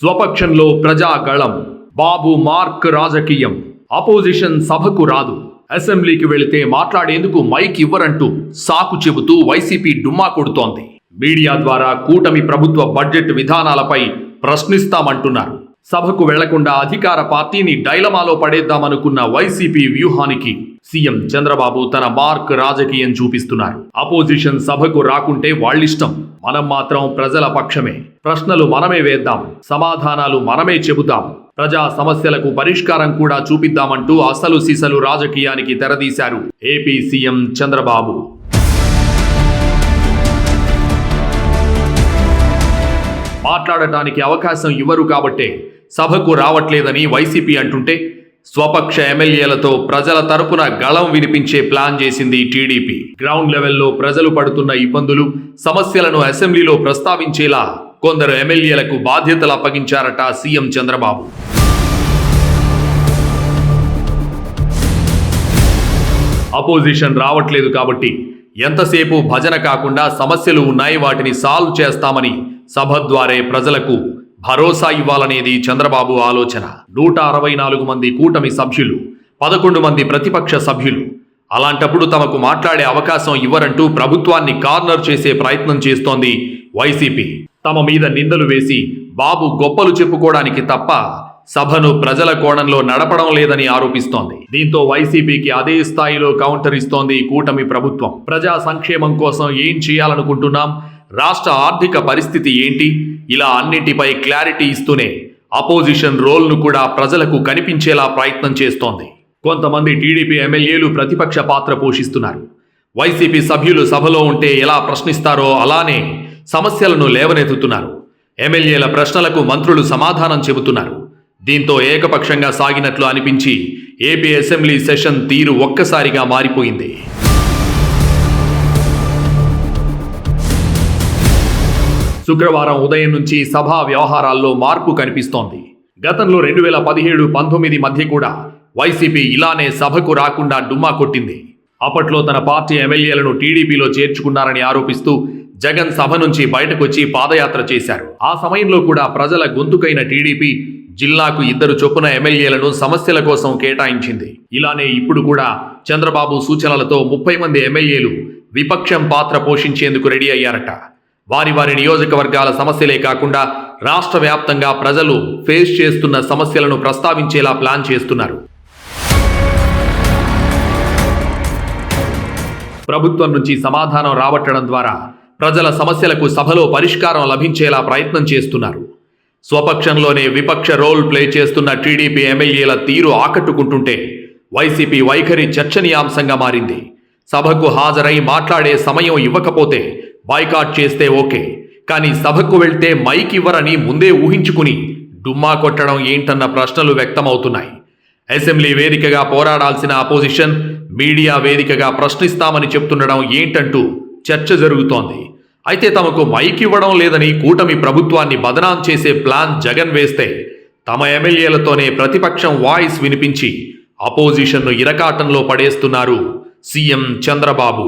స్వపక్షంలో ప్రజాగళం. బాబు mark రాజకీయం. Opposition సభకు రాదు. అసెంబ్లీకి వెళితే మాట్లాడేందుకు మైక్ ఇవ్వరంటూ సాకు చెబుతూ వైసీపీ డుమ్మా కొడుతోంది. మీడియా ద్వారా కూటమి ప్రభుత్వ బడ్జెట్ విధానాలపై ప్రశ్నిస్తామంటున్నారు. సభకు వెళ్ళకుండా అధికార పార్టీని డైలమాలో పడేద్దామనుకున్న వైసీపీ వ్యూహానికి సీఎం చంద్రబాబు తన మార్క్ రాజకీయం చూపిస్తున్నారు. అపోజిషన్ సభకు రాకుంటే వాళ్ళిష్టం. మనం మాత్రం ప్రజల పక్షమే. ప్రశ్నలు మనమే వేద్దాం సమాధానాలు మనమే చెబుతాం. ప్రజా సమస్యలకు పరిష్కారం కూడా చూపిద్దామంటూ అసలు సిసలు రాజకీయానికి తెరదీశారు. AP CM Chandrababu. మాట్లాడటానికి అవకాశం ఇవ్వరు కాబట్టే సభకు రావట్లేదని వైసీపీ అంటుంటే స్వపక్ష ఎమ్మెల్యేలతో ప్రజల తరపున గళం వినిపించే ప్లాన్ చేసింది టీడీపీ. గ్రౌండ్ లెవెల్లో ప్రజలు పడుతున్న ఇబ్బందులు సమస్యలను అసెంబ్లీలో ప్రస్తావించేలా కొందరు ఎమ్మెల్యేలకు బాధ్యతలు అప్పగించారట సీఎం చంద్రబాబు. అపోజిషన్ రావట్లేదు కాబట్టి ఎంతసేపు భజన కాకుండా సమస్యలు ఉన్నాయి వాటిని సాల్వ్ చేస్తామని సభ ద్వారే ప్రజలకు భరోసా ఇవ్వాలనేది చంద్రబాబు ఆలోచన. నూట అరవై నాలుగు మంది కూటమి సభ్యులు పదకొండు మంది ప్రతిపక్ష సభ్యులు. అలాంటప్పుడు తమకు మాట్లాడే అవకాశం ఇవ్వరంటూ ప్రభుత్వాన్ని కార్నర్ చేసే ప్రయత్నం చేస్తోంది వైసీపీ. తమ మీద నిందలు వేసి బాబు గొప్పలు చెప్పుకోవడానికి తప్ప సభను ప్రజల కోణంలో నడపడం లేదని ఆరోపిస్తోంది. దీంతో వైసీపీకి అదే స్థాయిలో కౌంటర్ ఇస్తోంది కూటమి ప్రభుత్వం. ప్రజా సంక్షేమం కోసం ఏం చేయాలనుకుంటున్నాం? రాష్ట్ర ఆర్థిక పరిస్థితి ఏంటి? ఇలా అన్నింటిపై క్లారిటీ ఇస్తూనే అపోజిషన్ రోల్ను కూడా ప్రజలకు కనిపించేలా ప్రయత్నం చేస్తోంది. కొంతమంది టీడీపీ ఎమ్మెల్యేలు ప్రతిపక్ష పాత్ర పోషిస్తున్నారు. వైసీపీ సభ్యులు సభలో ఉంటే ఎలా ప్రశ్నిస్తారో అలానే సమస్యలను లేవనెత్తుతున్నారు. ఎమ్మెల్యేల ప్రశ్నలకు మంత్రులు సమాధానం చెబుతున్నారు. దీంతో ఏకపక్షంగా సాగినట్లు అనిపించి ఏపీ అసెంబ్లీ సెషన్ తీరు ఒక్కసారిగా మారిపోయింది. శుక్రవారం ఉదయం నుంచి సభా వ్యవహారాల్లో మార్పు కనిపిస్తోంది. గతంలో రెండు వేల పదిహేడు పంతొమ్మిది మధ్య కూడా వైసీపీ ఇలానే సభకు రాకుండా డుమ్మా కొట్టింది. అప్పట్లో తన పార్టీ ఎమ్మెల్యేలను టీడీపీలో చేర్చుకున్నారని ఆరోపిస్తూ జగన్ సభ నుంచి బయటకొచ్చి పాదయాత్ర చేశారు. ఆ సమయంలో కూడా ప్రజల గొంతుకైన టీడీపీ జిల్లాకు ఇద్దరు చొప్పున ఎమ్మెల్యేలను సమస్యల కోసం కేటాయించింది. ఇలానే ఇప్పుడు కూడా చంద్రబాబు సూచనలతో ముప్పై మంది ఎమ్మెల్యేలు విపక్షం పాత్ర పోషించేందుకు రెడీ అయ్యారట. వారి వారి నియోజకవర్గాల సమస్యలే కాకుండా రాష్ట్ర వ్యాప్తంగా ప్రజలు ఫేస్ చేస్తున్న సమస్యలను ప్రస్తావించేలా ప్లాన్ చేస్తున్నారు. ప్రభుత్వం నుంచి సమాధానం రాబట్టడం ద్వారా ప్రజల సమస్యలకు సభలో పరిష్కారం లభించేలా ప్రయత్నం చేస్తున్నారు. స్వపక్షంలోనే విపక్ష రోల్ ప్లే చేస్తున్న టీడీపీ ఎమ్మెల్యేల తీరు ఆకట్టుకుంటుంటే వైసీపీ వైఖరి చర్చనీయాంశంగా మారింది. సభకు హాజరై మాట్లాడే సమయం ఇవ్వకపోతే బాయ్కాట్ చేస్తే ఓకే. కానీ సభకు వెళ్తే మైక్ ఇవ్వరని ముందే ఊహించుకుని డుమ్మా కొట్టడం ఏంటన్న ప్రశ్నలు వ్యక్తమవుతున్నాయి. అసెంబ్లీ వేదికగా పోరాడాల్సిన అపోజిషన్ మీడియా వేదికగా ప్రశ్నిస్తామని చెప్తుండడం ఏంటంటూ చర్చ జరుగుతోంది. అయితే తమకు మైక్ ఇవ్వడం లేదని కూటమి ప్రభుత్వాన్ని బదనాం చేసే ప్లాన్ జగన్ వేస్తే తమ ఎమ్మెల్యేలతోనే ప్రతిపక్షం వాయిస్ వినిపించి అపోజిషన్ను ఇరకాటంలో పడేస్తున్నారు సీఎం చంద్రబాబు.